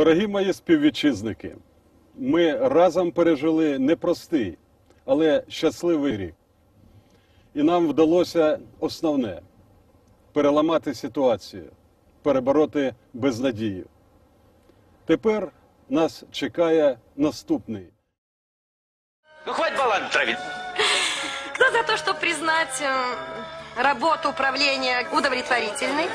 Дорогі мої співвітчизники, ми разом пережили непростий, але щасливий рік. І нам вдалося основне переламати ситуацію, перебороти безнадію. Тепер нас чекає наступний. Ну, хватит баланс травить. Кто за то, чтобы признать э, работу управления удовлетворительной?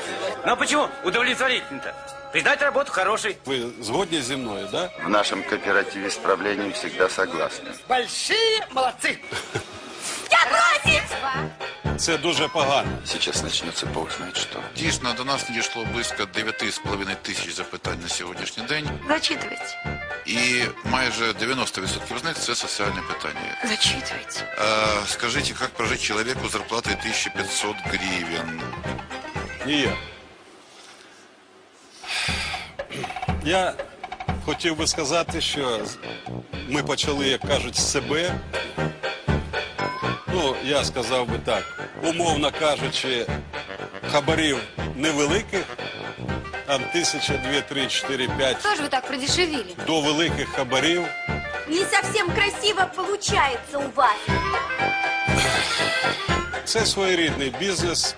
Ну, а почему удовлетворительно-то? Признать работу хорошей. Ви згодні зі мною, да? В нашем кооперативе с правлением всегда согласны. Большие молодцы. Це дуже погано. Сейчас начнется бог знает что. Дійсно, до нас надійшло близько 9,5 тисяч запитань на сьогоднішній день, Зачитывайте. І майже 90% з них це соціальне питання. Зачитывайте. Е, скажіть, як прожити чоловіку з зарплатою 1500 гривень? Ніяк. Я хотів би сказати, що ми почали, як кажуть, з себе. Ну, я сказав би так, умовно кажучи, хабарів невеликих, там тисяча, дві, три, чотири, п'ять, Что же вы так продешевили? до великих хабарів. Не совсем красиво получается у вас. Це своєрідний бізнес.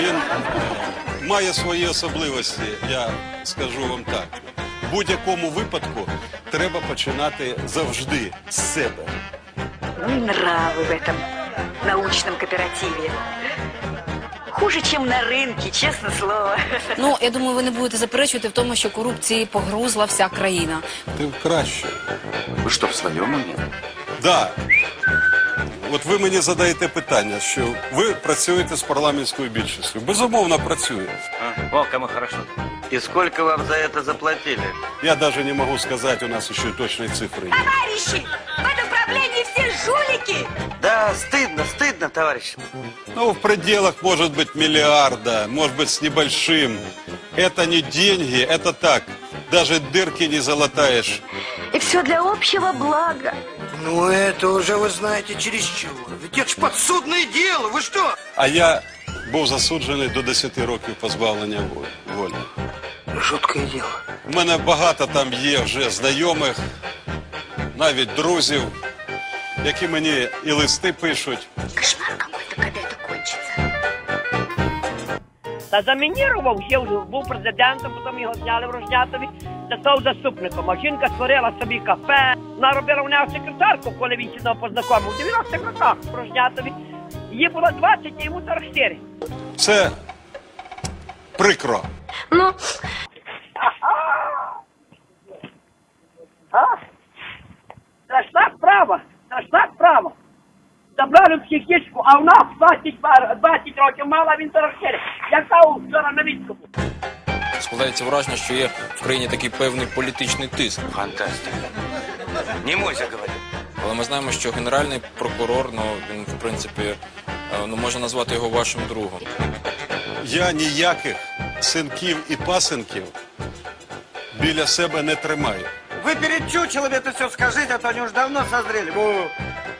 Він має свої особливості, я скажу вам так. В будь-якому випадку треба починати завжди з себе. Ну и нравы в этом научном кооперативе. Хуже, чем на рынке, честно слово. Ну, я думаю, ви не будете заперечувати в тому, що корупції погрузла вся країна. Ти краще. Вы что, в своем уме? Да. От ви мені задаєте питання, що ви працюєте з парламентською більшістю. Безумовно, працюю. А, о, кому хорошо. И сколько вам за это заплатили? Я навіть не можу сказати, у нас ще точної цифри. Нет. Товарищи, в этом правлении все жулики. Да, стыдно, стыдно, товарищ. Ну, в пределах, может быть, миллиарда, может быть, с небольшим. Это не деньги, это так. Даже дырки не залатаешь. И все для общего блага. Ну, это уже, вы знаете, чересчур. Ведь это ж подсудное дело, вы что? А я був засуджений до 10 років позбавлення волі- волі. Жуткое дело. У мене багато там є вже знайомих, навіть друзів, Які мені і листи пишуть. Кошмар какой-то, когда это кончится. Та замінірував ще вже, був президентом, потім його зняли в Рожнятові, та став заступником. А жінка створила собі кафе, вона робила в нього секретарку, коли він сюди познайомив. У 90-х роках в Рожнятові. Їй було 20, а йому 44. Це прикро. Ну, А? Забрали психічку, а в нас 20, 20 років мала, він 44. Я став вчора на відкупу. Складається враження, що є в країні такий певний політичний тиск. Фантастика. Не говорю. Але ми знаємо, що генеральний прокурор, ну він в принципі е, ну можна назвати його вашим другом. Я ніяких синків і пасинків біля себе не тримаю. Вы перед чучелом это все скажите, а то они уже давно созрели. Во.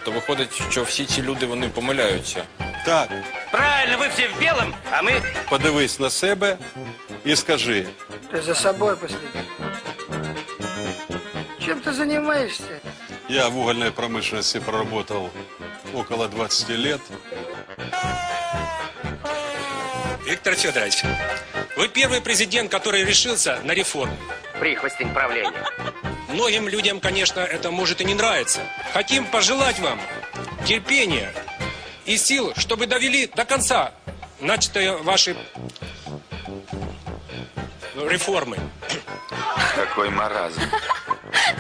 То виходить, що всі ці люди вони помиляються. Так, Правильно, вы все в белом, а мы... подивись на себе і скажи, Ты за собой последи. Чем ты занимаешься? я в угольной промышленности проработал около 20 лет. Виктор Федорович, вы первый президент, который решился на реформу. Прихвостень правления. Многим людям, конечно, это может и не нравиться. Хотим пожелать вам терпения и сил, чтобы довели до конца начатые ваши реформы. Какой маразм.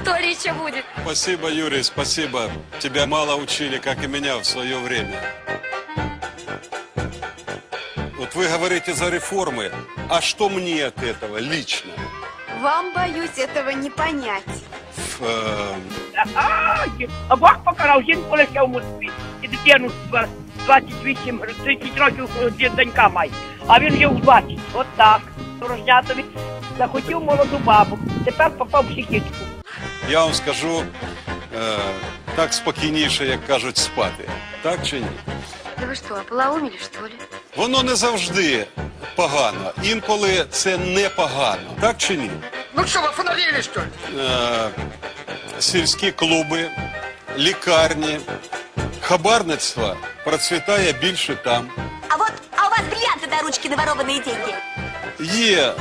То речи будет. Спасибо, Юрий, спасибо. Тебя мало учили, как и меня в свое время. Вот вы говорите за реформы, а что мне от этого лично? Вам, боюсь, этого не понять. Эм, А, а Бог покарав жінку лише в Москві. І дитину з 28, 30 років е, донька має. А він вже у 20. От так. В Рожнятові захотів молоду бабу. Тепер попав в психічку. Я вам скажу е, так спокійніше, як кажуть, спати. Так чи ні? Да вы что, ополоумели, что ли? Воно не завжди погано. Інколи це не погано. Так чи ні? Ну что, вы фонарили, что ли? е, сільські клуби, лікарні. Хабарництво процвітає більше там. А вот, а у вас бриллианты до ручки наворованные деньги. Є.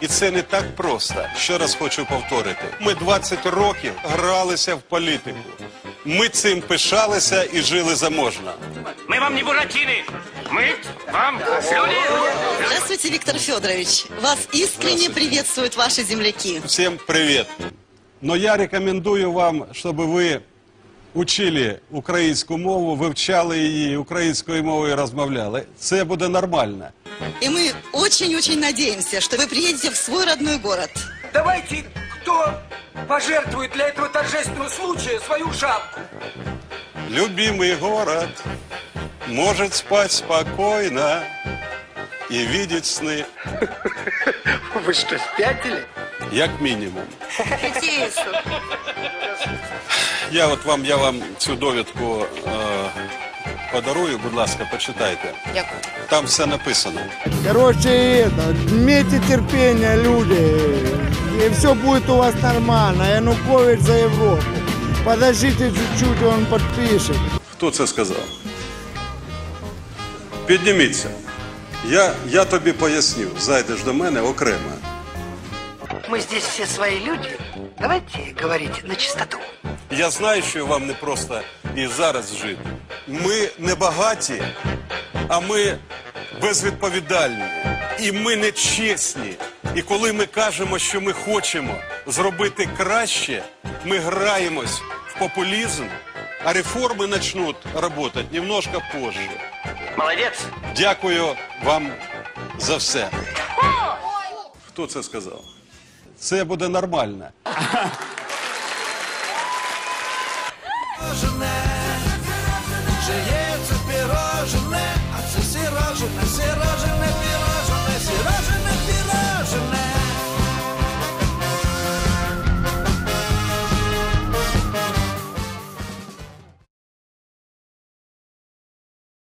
І це не так просто. Ще раз хочу повторити. Ми 20 років гралися в політику. Ми цим пишалися і жили заможно. Мы вам не буратины. Мы вам люди. Здравствуйте, Виктор Федорович. Вас искренне приветствуют ваши земляки. Всім привіт. Но я рекомендую вам, щоб ви учили українську мову, вивчали її українською мовою розмовляли. Це буде нормально. И мы очень-очень надеемся, что вы приедете в свой родной город. Давайте, кто пожертвует для этого торжественного случая свою шапку? Любимый город может спать спокойно и видеть сны, Вы что, спятили? як мінімум. Тише. Я от вам, я вам цю довідку е, подарую, будь ласка, почитайте. Дякую. Там все написано. Короче, это, имейте терпение, люди. И все будет у вас нормально. Янукович за Европу. Подождите чуть-чуть, он подпишет. Хто це сказав? Підніміться. Я, я тобі поясню, зайдеш до мене окремо. Мы здесь все свои люди. Давайте говорить на чистоту. Я знаю, що вам не просто і зараз жити. Ми не багаті, а ми безвідповідальні. І ми не чесні. І коли ми кажемо, що ми хочемо зробити краще, ми граємось в популізм, а реформи почнуть працювати немножко позже. Молодец. Дякую вам за все. Хто це сказав? Це буде нормально. Жиється пірожене, а це сірожене, сірожене пірожене.